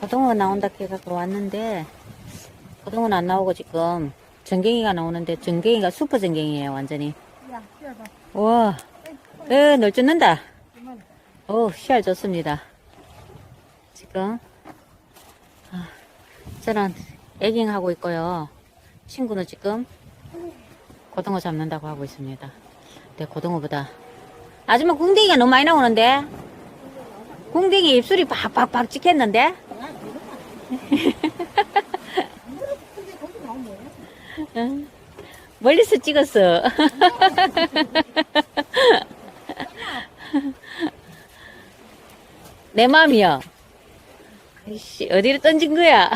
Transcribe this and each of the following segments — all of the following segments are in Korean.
고등어 나온다 해갖고 왔는데 고등어는 안 나오고 지금 전갱이가 나오는데 전갱이가 슈퍼 전갱이에요 완전히 야, 뛰어봐. 와, 에, 널 쫓는다. 오, 씨알 좋습니다. 지금, 아, 저는 애깅하고 있고요. 친구는 지금 고등어 잡는다고 하고 있습니다. 내 고등어보다. 아줌마 궁뎅이가 너무 많이 나오는데? 궁뎅이 입술이 박박박 찍혔는데? 멀리서 찍었어. 내 맘이요. 아이씨, 어디로 던진 거야?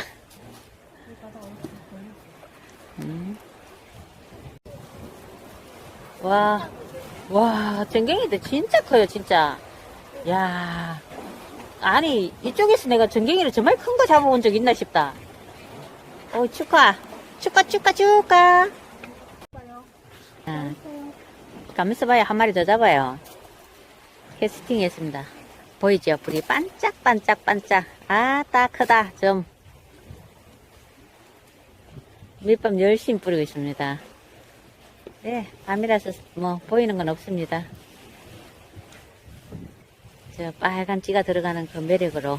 음. 와, 와, 전갱이들 진짜 커요, 진짜. 야 아니, 이쪽에서 내가 전갱이를 정말 큰 거 잡아본 적 있나 싶다. 오, 축하. 축하, 축하, 축하. 아, 가면서 봐야 한 마리 더 잡아요. 캐스팅 했습니다. 보이죠? 불이 반짝반짝 반짝. 아, 딱 크다. 좀. 밑밥 열심히 뿌리고 있습니다. 네, 밤이라서 뭐, 보이는 건 없습니다. 저 빨간 찌가 들어가는 그 매력으로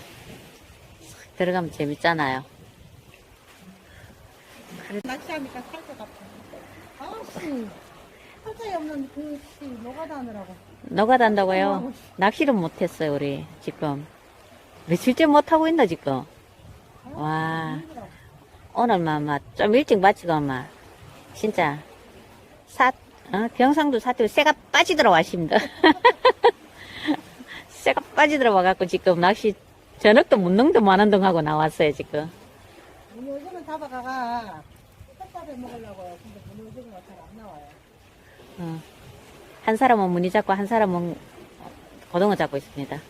싹 들어가면 재밌잖아요. 낚시하니까 살 것 같아. 아씨, 살짝이 없는 그, 씨, 노가다 하느라고. 너가단다고요? 낚시를 못했어요, 우리, 지금. 며칠째 못하고 있나, 지금? 와, 오늘만, 막, 좀 일찍 마치고, 막, 진짜, 사, 어? 경상도 사투리 새가 빠지들어 와십니다. 새가 빠지들어 와갖고, 지금 낚시, 저녁도 문능도 만원동 하고 나왔어요, 지금. 문어지는 잡아가가 햇밥에 먹으려고요. 근데 문어지는 잘안 나와요. 어. 한 사람은 무늬 잡고, 한 사람은 고등어 잡고 있습니다.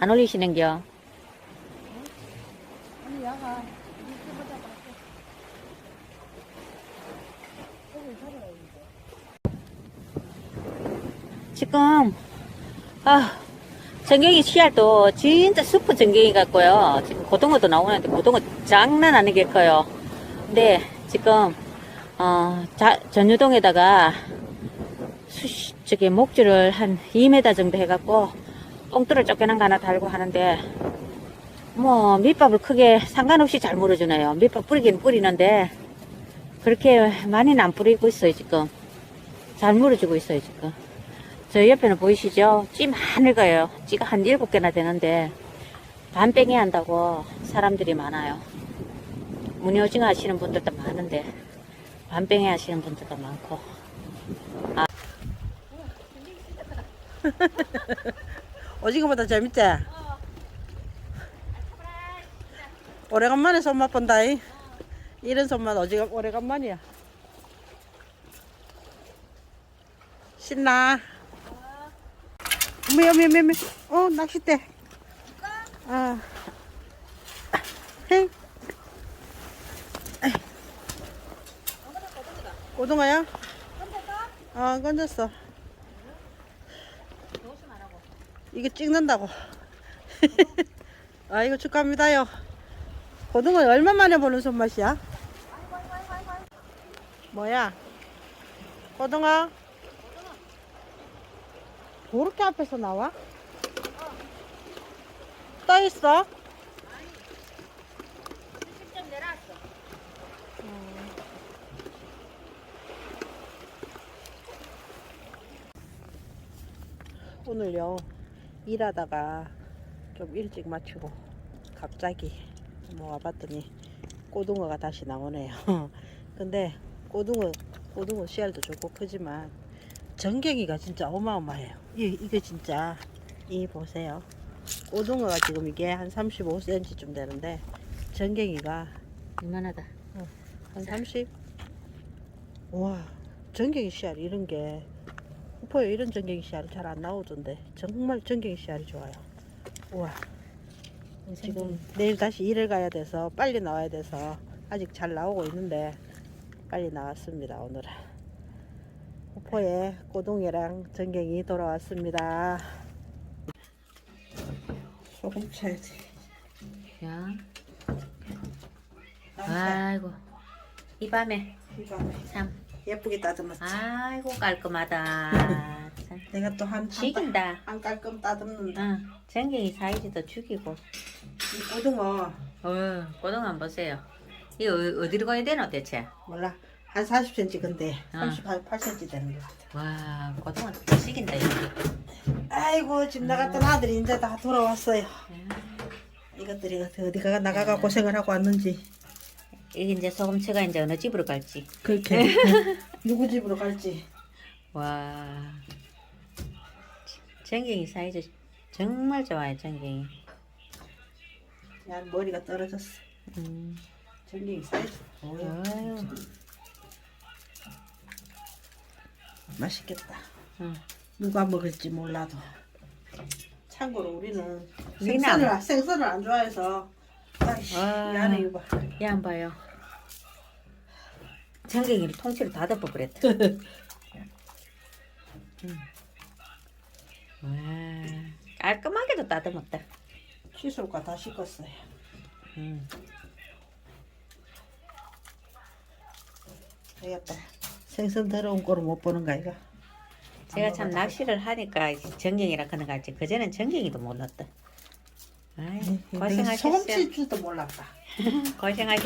안 올리시는겨? 아니, 야가. 지금 아 전갱이 씨알도 진짜 슈퍼 전갱이 같고요. 지금 고등어도 나오는데 고등어 장난 아니게 커요. 근데 지금 어 자, 전유동에다가 수 저기 목줄을 한 2m 정도 해갖고 뽕돌을 쫓겨난 거 하나 달고 하는데 뭐 밑밥을 크게 상관없이 잘 물어주네요. 밑밥 뿌리긴 뿌리는데 그렇게 많이는 안 뿌리고 있어요 지금. 잘 물어주고 있어요 지금. 저 옆에는 보이시죠? 찌 많을 거예요. 찌가 한 일곱 개나 되는데 반뺑이 한다고 사람들이 많아요. 무늬오징어 하시는 분들도 많은데 반뺑이 하시는 분들도 많고 오징어보다 재밌지? 오래간만에 손맛 본다. 이. 이런 손맛 오징어 오래간만이야. 신나. 어머, 어머, 어머, 어머. 어, 낚싯대. 아. 헤이. 고등어야? 어, 건졌어. 이거 찍는다고. 아, 이거 축하합니다요. 고등어 얼마 만에 보는 손맛이야? 뭐야? 고등어? 그렇게 앞에서 나와? 떠 있어? 오늘요 일하다가 좀 일찍 마치고 갑자기 뭐 와봤더니 고등어가 다시 나오네요. 근데 고등어 고등어 씨알도 좋고 크지만 전갱이가 진짜 어마어마해요. 이 이게 진짜 이 보세요. 고등어가 지금 이게 한 35cm쯤 되는데 전갱이가 이만하다. 한 30? 와 전갱이 씨알 이런 게 우퍼요 이런 전갱이 씨알 잘안 나오던데 정말 전갱이 씨알이 좋아요. 우와 지금 내일 다시 일을 가야 돼서 빨리 나와야 돼서 아직 잘 나오고 있는데 빨리 나왔습니다 오늘은 호포에 고동이랑 전갱이 돌아왔습니다 소금 쳐야지. 야, 아, 아이고. 이 밤에 이거 참, 예쁘게 따듬었지. 아이고 깔끔하다. 참, 내가 또한 죽인다. 안 깔끔 따듬는다. 응, 전갱이 사이즈도 죽이고. 이 고등어 어, 고등 한번 보세요. 이거 어- 어디로 가야 되노 대체? 몰라 한 40cm 근데 어. 38cm 되는 것 같아. 와, 고등어 죽인다 이거. 아이고 집 나갔던 아들이 이제 다 돌아왔어요. 이것들이 어디 어디가 나가가 고생을 하고 왔는지 이게 이제 소금치가 이제 어느 집으로 갈지. 그렇게 누구 집으로 갈지. 와, 전갱이 사이즈 정말 좋아요 전갱이. 야 머리가 떨어졌어. 음, 전갱이 사이즈. 아유, 맛있겠다. 응. 누가 먹을지 몰라도. 참고로 우리는 우리는 생선을 안- 생선을 안 좋아해서. 아이씨, 이 와. 안에 이거 봐. 얘안 봐요. 전갱이를 통째로 다 덮어버렸다. 음. 와, 깔끔하게도 따듬었다. 칫솔과 다 씻었어요. 음. 되겠다. 생선 더러운 거를 못 보는 거 이가. 제가 참 낚시를 하니까 전갱이라 그런 거 알지. 그전엔 전갱이도 몰랐다. 아이, 네, 고생하셨어요. 칠 줄도 몰랐다. 고생하셨어요.